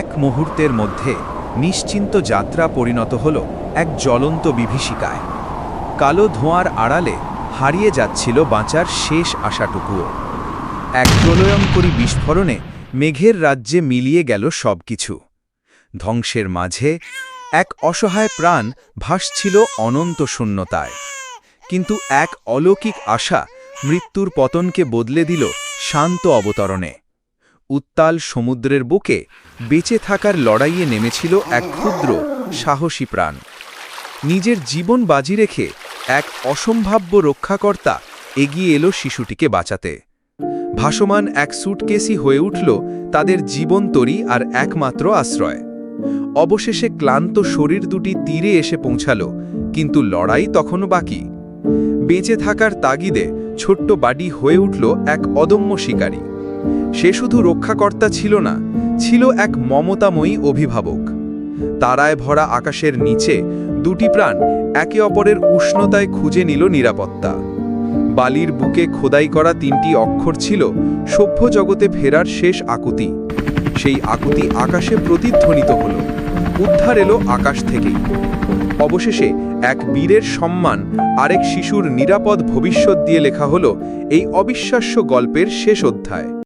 এক মুহূর্তের মধ্যে নিশ্চিন্ত যাত্রা পরিণত হল এক জ্বলন্ত বিভীষিকায়। কালো ধোঁয়ার আড়ালে হারিয়ে যাচ্ছিল বাঁচার শেষ আশাটুকুও। এক প্রলয়ঙ্করী বিস্ফোরণে মেঘের রাজ্যে মিলিয়ে গেল সবকিছু। ধ্বংসের মাঝে এক অসহায় প্রাণ ভাসছিল অনন্ত শূন্যতায়। কিন্তু এক অলৌকিক আশা মৃত্যুর পতনকে বদলে দিল শান্ত অবতরণে। উত্তাল সমুদ্রের বুকে বেঁচে থাকার লড়াইয়ে নেমেছিল এক ক্ষুদ্র, সাহসী প্রাণ। নিজের জীবন বাজি রেখে এক অসম্ভাব্য রক্ষাকর্তা এগিয়ে এলো শিশুটিকে বাঁচাতে। ভাসমান এক সুটকেসই হয়ে উঠল তাদের জীবনতরী আর একমাত্র আশ্রয়। অবশেষে ক্লান্ত শরীর দুটি তীরে এসে পৌঁছাল, কিন্তু লড়াই তখনও বাকি। বেঁচে থাকার তাগিদে ছোট্ট বাডি হয়ে উঠল এক অদম্য শিকারী। সে শুধু রক্ষাকর্তা ছিল না, ছিল এক মমতাময়ী অভিভাবক। তারায় ভরা আকাশের নিচে দুটি প্রাণ একে অপরের উষ্ণতায় খুঁজে নিল নিরাপত্তা। বালির বুকে খোদাই করা তিনটি অক্ষর ছিল সভ্য জগতে ফেরার শেষ আকুতি। সেই আকুতি আকাশে প্রতিধ্বনিত হল, উদ্ধার এলো আকাশ থেকেই। অবশেষে এক বীরের সম্মান আরেক শিশুর নিরাপদ ভবিষ্যৎ দিয়ে লেখা হলো এই অবিশ্বাস্য গল্পের শেষ অধ্যায়।